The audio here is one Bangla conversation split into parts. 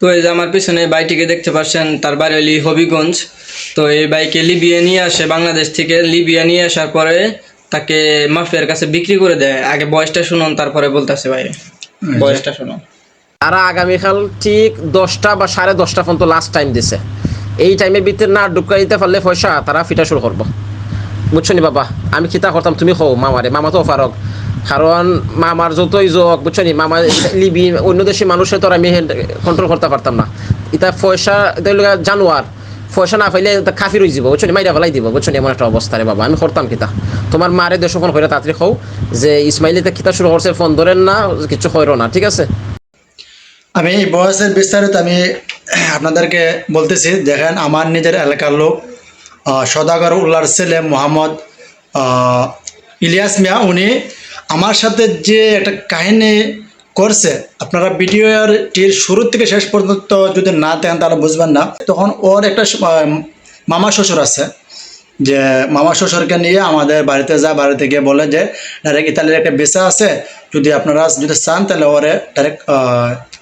তো এই যে আমার পিছনে বাইকটিকে দেখতে পাচ্ছেন, তার বাড়ি হলি হবিগঞ্জ। তো এই বাইকে লিবিয়া নিয়ে আসে, বাংলাদেশ থেকে লিবিয়া নিয়ে আসার পরে তাকে মাফিয়ার কাছে বিক্রি করে দেয়। আগে বয়সটা শুনুন, তারপরে বলতেছে ভাই। বয়সটা শুনুন। তারা আগামীকাল ঠিক দশটা বা সাড়ে দশটা পর্যন্ত লাস্ট টাইম দিছে। এই টাইমের ভিতরে না ঢুকা দিতে পারলে পয়সা, তারা ফিটা শুরু করব। বুঝছ নি বাবা? আমি খিতা করতাম, তুমি হও মামারে। মামা তো ফারক কারণ মামার যতই যোগ বুঝছ নি? মামা লিবি, অন্য দেশের মানুষের তো আমি কন্ট্রোল করতে পারতাম না। এটা পয়সা এটা জানোয়ার, পয়সা না পাইলে তা খাফির হয়ে যাব বুঝছ মাইরা ফেলাই দিব বুঝছ এমন একটা অবস্থা রে বাবা, আমি করতাম কিতা। তোমার মারে দেশ ফোন করে তাড়াতাড়ি খাও যে ইসমাইলিতে কিতা শুরু করছে, ফোন ধরেন না, কিছু হইরো না, ঠিক আছে? আমি বয়সের বিস্তারিত আমি আপনাদেরকে বলতেছি, দেখেন আমার নিজের এলাকার লোক সদাগর উল্লার ছেলে মোহাম্মদ ইলিয়াস মিয়া, উনি আমার সাথে যে একটা কাহিনী করছে, আপনারা ভিডিওটির শুরু থেকে শেষ পর্যন্ত যদি না দেখেন, তাহলে বুঝবেন না। তখন ওর একটা মামা শ্বশুর আছে, যে মামা শ্বশুরকে নিয়ে আমাদের বাড়িতে যা বাড়িতে গিয়ে বলে যে ডাইরেক্ট ইতালির একটা বেসা আছে, যদি আপনারা যদি চান, তাহলে ওরে ডাইরেক্ট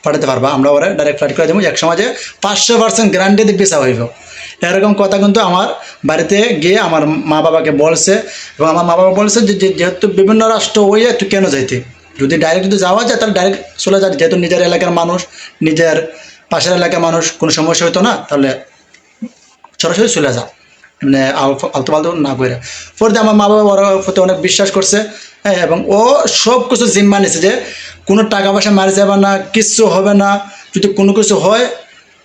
পাঠাতে পারবা। আমরা ওরা ডাইরেক্ট ফ্লাইট করে দেবো। এক সময় যে পাঁচশো পার্সেন্ট গ্যারান্টি দিয়ে ভিসা হইব। এরকম কথা কিন্তু আমার বাড়িতে গিয়ে আমার মা বাবাকে বলছে এবং আমার মা বাবা বলছে যে যেহেতু বিভিন্ন রাষ্ট্র হয়ে একটু কেন যাইতে? যদি ডাইরেক্ট যদি যাওয়া যায়, তাহলে ডাইরেক্ট চলে যায় যেহেতু নিজের এলাকার মানুষ, নিজের পাশের এলাকার মানুষ, কোনো সমস্যা হতো না, তাহলে সরাসরি চলে যা। মানে আল- আলতু ফালতু না করে পরে আমার মা বাবা ওর প্রতি অনেক বিশ্বাস করছে। হ্যাঁ এবং ও সব কিছু জিম্মা নিছে যে কোনো টাকা পয়সা মারি যাবে না, কিচ্ছু হবে না। যদি কোনো কিছু হয়,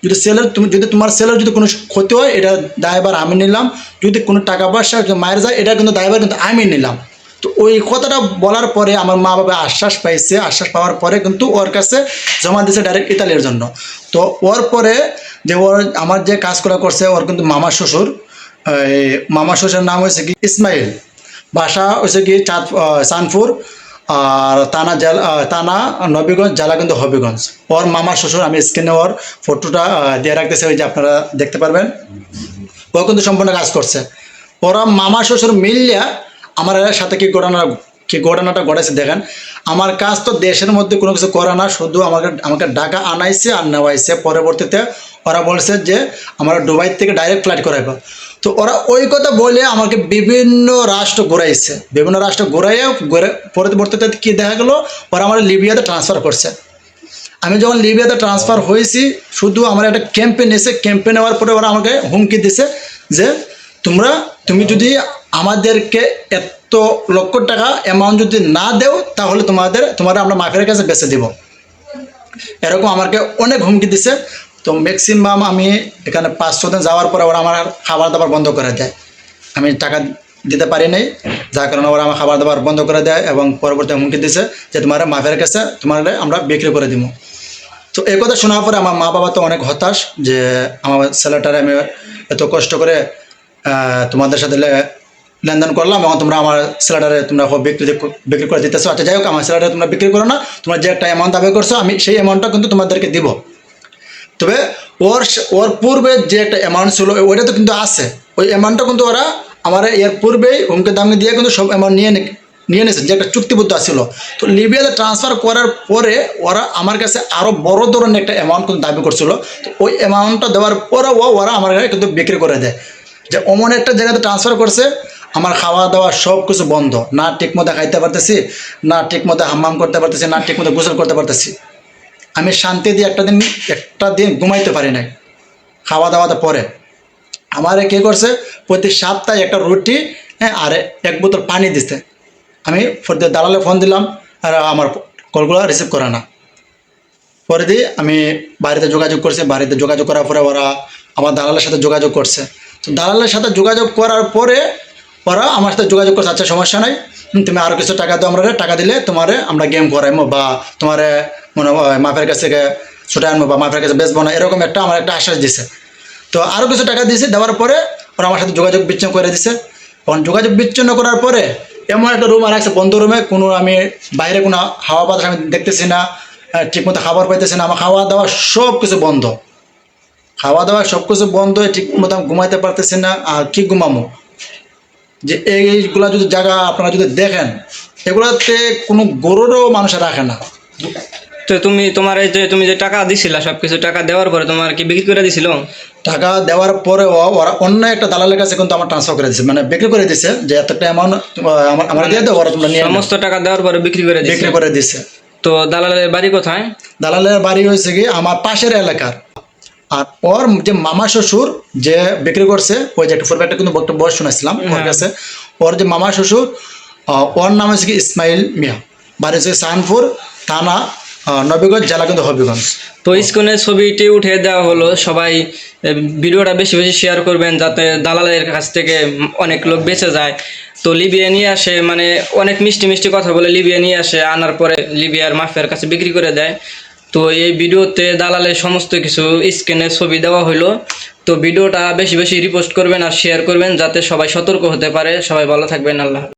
যদি সেলের তুমি, যদি তোমার সেলের যদি কোনো ক্ষতি হয়, এটা দায়বার আমি নিলাম। যদি কোনো টাকা পয়সা মায়ের যায়, এটা কিন্তু দায়বার কিন্তু আমি নিলাম। তো ওই কথাটা বলার পরে আমার মা বাবা আশ্বাস পাইছে। আশ্বাস পাওয়ার পরে কিন্তু ওর কাছে জমা দিয়েছে ডাইরেক্ট ইতালির জন্য। তো ওর পরে যে ওর, আমার যে কাজ করা করছে, ওর কিন্তু মামা শ্বশুর মামা শ্বশুরের নাম হয়েছে কি? ইসমাইল। বাসা হয়েছে কি চাঁদ চাঁদপুর আর তানা জেলা তানা নবীগঞ্জ, জেলা কিন্তু হবিগঞ্জ। ওর মামা শ্বশুর, আমি স্ক্রিনে ওর ফটোটা দিয়ে রাখতেছি, ওই যে আপনারা দেখতে পারবেন। ও কিন্তু সম্পূর্ণ কাজ করছে। ওরা মামা শ্বশুর মিলিয়া আমার সাথে কি ঘটনা, কি ঘটনাটা ঘটেছে দেখেন। আমার কাজ তো দেশের মধ্যে কোনো কিছু করে না, শুধু আমাকে আমাকে ডাকা আনাইছে আর নেওয়াইছে। পরবর্তীতে ওরা বলছে যে, আমরা দুবাই থেকে ডাইরেক্ট ফ্লাইট করাইব। তো ওরা ওই কথা বলে আমাকে বিভিন্ন রাষ্ট্র ঘুরাইছে। বিভিন্ন রাষ্ট্র ঘুরাইয়া ঘুরে পরবর্তীতে কি দেখা গেলো? ওরা আমার লিবিয়াতে ট্রান্সফার করছে। আমি যখন লিবিয়াতে ট্রান্সফার হয়েছি, শুধু আমার একটা ক্যাম্পে নিয়েছে ক্যাম্পে নেওয়ার পরে ওরা আমাকে হুমকি দিছে যে, তোমরা, তুমি যদি আমাদেরকে এত লক্ষ টাকা অ্যামাউন্ট যদি না দেও, তাহলে তোমাদের তোমার আমরা মাফিয়ার কাছে বেঁচে দিব। এরকম আমাকে অনেক হুমকি দিছে। তো ম্যাক্সিমাম আমি এখানে পাঁচ ছ দিন যাওয়ার পরে ওরা আমার খাবার দাবার বন্ধ করে দেয়। আমি টাকা দিতে পারি নাই, যার কারণে ওরা আমার খাবার দাবার বন্ধ করে দেয় এবং পরবর্তী হুমকি দিছে যে তোমার মাফিয়ার কাছে তোমার আমরা বিক্রি করে দিব। তো এই কথা শোনার পরে আমার মা বাবা তো অনেক হতাশ যে আমার ছেলেটারে আমি এত কষ্ট করে তোমাদের সাথে লেনদেন করলাম এবং তোমরা আমার ছেলেটারে তোমরা বিক্রি বিক্রি করে দিতেছো। আচ্ছা যাই হোক, আমার ছেলেটারে তোমরা বিক্রি করো না, তোমরা যে একটা অ্যামাউন্ট দাবি করছ, আমি সেই অ্যামাউন্টটা কিন্তু তোমাদেরকে দিব। তবে ওর ওর পূর্বে যে একটা অ্যামাউন্ট ছিল ওইটা তো কিন্তু আছে। ওই অ্যামাউন্টটা কিন্তু ওরা আমার এর পূর্বেই হুমকে দামি দিয়ে কিন্তু সব অ্যামাউন্ট নিয়ে নিয়ে নিয়েছে, যে একটা চুক্তিবদ্ধ ছিল তো লিবিয়াতে ট্রান্সফার করার পরে ওরা আমার কাছে আরও বড় ধরনের একটা অ্যামাউন্ট কিন্তু দাবি করছিল। তো ওই অ্যামাউন্টটা দেওয়ার পরেও ওরা আমার কাছে কিন্তু বিক্রি করে দেয়। যে অমন একটা জায়গাতে ট্রান্সফার করছে, আমার খাওয়া দাওয়া সব কিছু বন্ধ। না ঠিক মতো খাইতে পারতেছি, না ঠিক মতো হাম্মাম করতে পারতেছি, না ঠিক মতো গোসল করতে পারতেছি। আমি শান্তি দিয়ে একটা দিন একটা দিন ঘুমাইতে পারি নাই। খাওয়া দাওয়াতে পরে। আমারে কে করছে? প্রতি সপ্তাহে একটা রুটি হ্যাঁ আর এক বোতল পানি দিতে আমি দালালে ফোন দিলাম, আর আমার কলগুলো রিসিভ করে না। পরে দিয়ে আমি বাড়িতে যোগাযোগ করছি, বাড়িতে যোগাযোগ করার পরে ওরা আমার দালালের সাথে যোগাযোগ করছে। তো দালালের সাথে যোগাযোগ করার পরে ওরা আমার সাথে যোগাযোগ করছে আচ্ছা সমস্যা নাই। তুমি আরও কিছু টাকা দাও আমরা টাকা দিলে তোমারে আমরা গেম করাইমো বা তোমারে মনে হয় মাফের কাছ থেকে ছুটে আনব বা মাফের কাছে বেচবো না, এরকম একটা আমার একটা আশ্বাস দিছে। তো আরও কিছু টাকা দিয়েছে দেওয়ার পরে ওরা আমার সাথে যোগাযোগ বিচ্ছিন্ন করে দিছে। তখন যোগাযোগ বিচ্ছিন্ন করার পরে এমন একটা রুম আর আছে, বন্ধ রুমে কোনো আমি বাইরে কোনো হাওয়া বাতাস আমি দেখতেছি না ঠিকমতো খাবার পাইতেছি না, আমার খাওয়া দাওয়া সব কিছু বন্ধ। খাওয়া দাওয়া সব কিছু বন্ধ ঠিক মতো আমি ঘুমাইতে পারতেছি না, আর কি ঘুমামো? যে এইগুলা যদি জায়গা আপনারা যদি দেখেন এগুলাতে কোনো গরুরও মানুষ রাখে না। তো তুমি তোমার এই যে তুমি যে টাকা দিছিলা সবকিছু টাকা দেওয়ার পরে তোমার কি বিক্রি করে দিছিল? টাকা দেওয়ার পরে ওরা অন্য একটা দালালের কাছে কিন্তু আমার ট্রান্সফার করে দিচ্ছে মানে বিক্রি করে দিছে যে এতটা অ্যামাউন্ট আমার আমার দিয়ে দেবো ওরা তোমরা নিয়ে সমস্ত টাকা দেওয়ার পরে বিক্রি করে দিছে। বিক্রি করে দিছে। তো দালালের বাড়ি কোথায়? দালালের বাড়ি হয়েছে কি আমার পাশের এলাকার। আর ওর যে মামা শ্বশুর যে বিক্রি করছে ওই যে একটা ফুরবে কিন্তু একটা বয়স শুনেছিলাম ওর কাছে। ওর যে মামা শ্বশুর ওর নাম হচ্ছে কি ইসমাইল মিয়া। বাড়ি হচ্ছে সানপুর থানা নবীগঞ্জ জেলা কিন্তু হবিগঞ্জ। তো স্ক্রিনে ছবিটি উঠে দেওয়া হলো। সবাই ভিডিওটা বেশি বেশি শেয়ার করবেন যাতে দালালের কাছ থেকে অনেক লোক বেঁচে যায়। তো লিবিয়া নিয়ে আসে মানে অনেক মিষ্টি মিষ্টি কথা বলে লিবিয়া নিয়ে আসে। আনার পরে লিবিয়ার মাফিয়ার কাছে বিক্রি করে দেয়। তো এই ভিডিওতে দালালের সমস্ত কিছু স্ক্রিনে ছবি দেওয়া হলো তো ভিডিওটা বেশি বেশি রিপোস্ট করবেন আর শেয়ার করবেন যাতে সবাই সতর্ক হতে পারে সবাই ভালো থাকবেন, আল্লাহ।